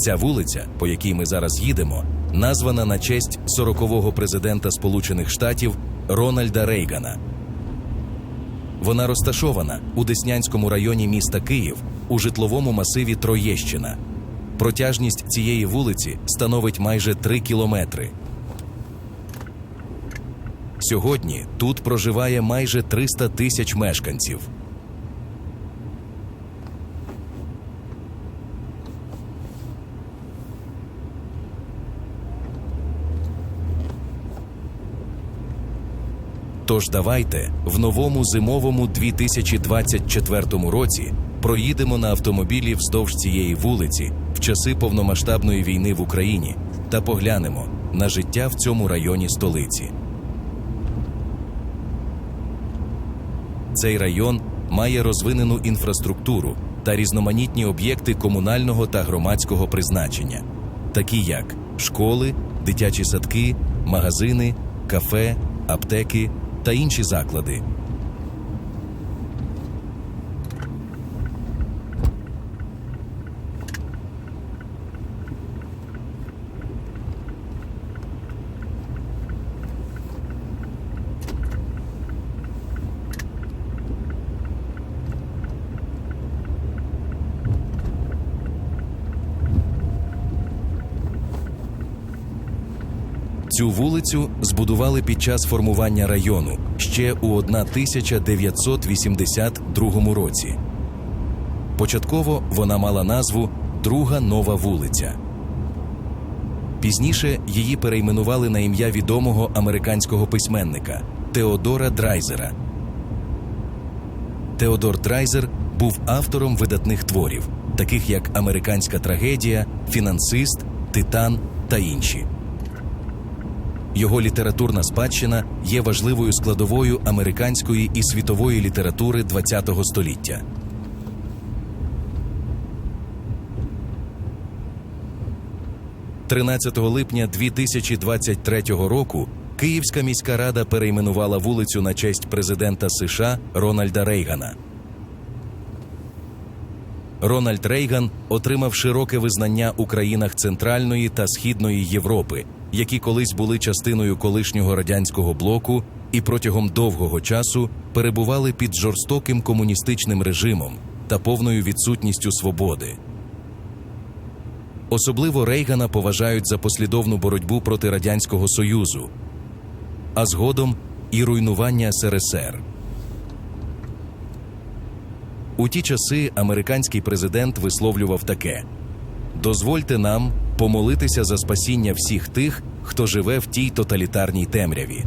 Ця вулиця, по якій ми зараз їдемо, названа на честь 40-го президента Сполучених Штатів Рональда Рейгана. Вона розташована у Деснянському районі міста Київ у житловому масиві Троєщина. Протяжність цієї вулиці становить майже 3 кілометри. Сьогодні тут проживає майже 300 тисяч мешканців. Тож давайте в новому зимовому 2024 році проїдемо на автомобілі вздовж цієї вулиці в часи повномасштабної війни в Україні та поглянемо на життя в цьому районі столиці. Цей район має розвинену інфраструктуру та різноманітні об'єкти комунального та громадського призначення, такі як школи, дитячі садки, магазини, кафе, аптеки та інші заклади. Цю вулицю збудували під час формування району ще у 1982 році. Початково вона мала назву Друга нова вулиця. Пізніше її перейменували на ім'я відомого американського письменника Теодора Драйзера. Теодор Драйзер був автором видатних творів, таких як Американська трагедія, Фінансист, Титан та інші. Його літературна спадщина є важливою складовою американської і світової літератури ХХ століття. «13 липня 2023 року Київська міська рада перейменувала вулицю на честь президента США Рональда Рейгана. Рональд Рейган отримав широке визнання у країнах Центральної та Східної Європи, які колись були частиною колишнього радянського блоку і протягом довгого часу перебували під жорстоким комуністичним режимом та повною відсутністю свободи. Особливо Рейгана поважають за послідовну боротьбу проти Радянського Союзу, а згодом і руйнування СРСР. У ті часи американський президент висловлював таке: дозвольте нам помолитися за спасіння всіх тих, хто живе в тій тоталітарній темряві.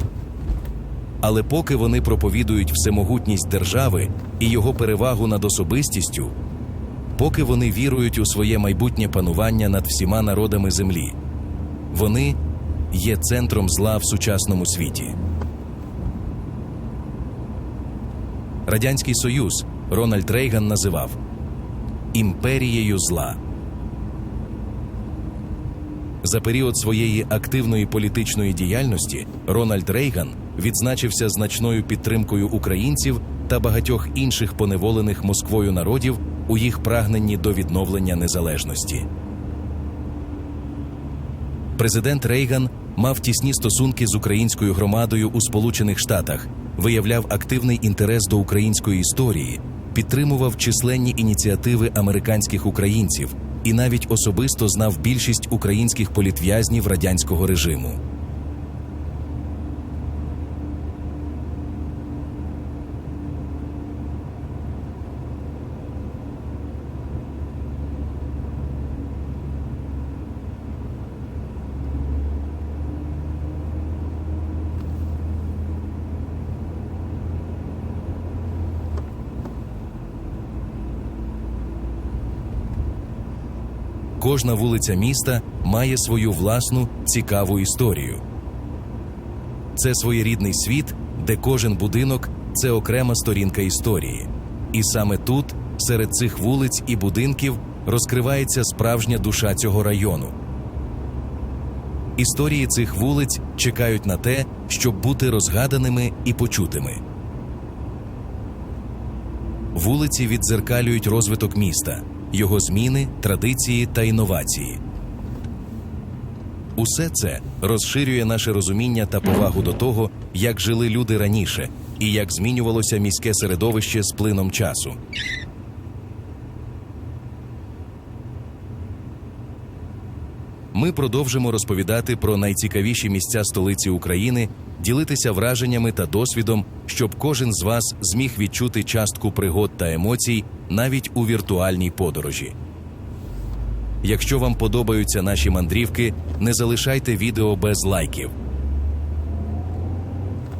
Але поки вони проповідують всемогутність держави і його перевагу над особистістю, поки вони вірують у своє майбутнє панування над всіма народами землі, вони є центром зла в сучасному світі. Радянський Союз Рональд Рейган називав імперією зла. За період своєї активної політичної діяльності Рональд Рейган відзначився значною підтримкою українців та багатьох інших поневолених Москвою народів у їх прагненні до відновлення незалежності. Президент Рейган мав тісні стосунки з українською громадою у Сполучених Штатах, виявляв активний інтерес до української історії, підтримував численні ініціативи американських українців і навіть особисто знав більшість українських політв'язнів радянського режиму. Кожна вулиця міста має свою власну цікаву історію. Це своєрідний світ, де кожен будинок це окрема сторінка історії. І саме тут, серед цих вулиць і будинків, розкривається справжня душа цього району. Історії цих вулиць чекають на те, щоб бути розгаданими і почутими. Вулиці віддзеркалюють розвиток міста, його зміни, традиції та інновації. Усе це розширює наше розуміння та повагу до того, як жили люди раніше і як змінювалося міське середовище з плином часу. Ми продовжимо розповідати про найцікавіші місця столиці України, ділитися враженнями та досвідом, щоб кожен з вас зміг відчути частку пригод та емоцій навіть у віртуальній подорожі. Якщо вам подобаються наші мандрівки, не залишайте відео без лайків.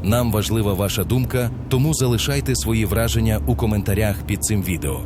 Нам важлива ваша думка, тому залишайте свої враження у коментарях під цим відео.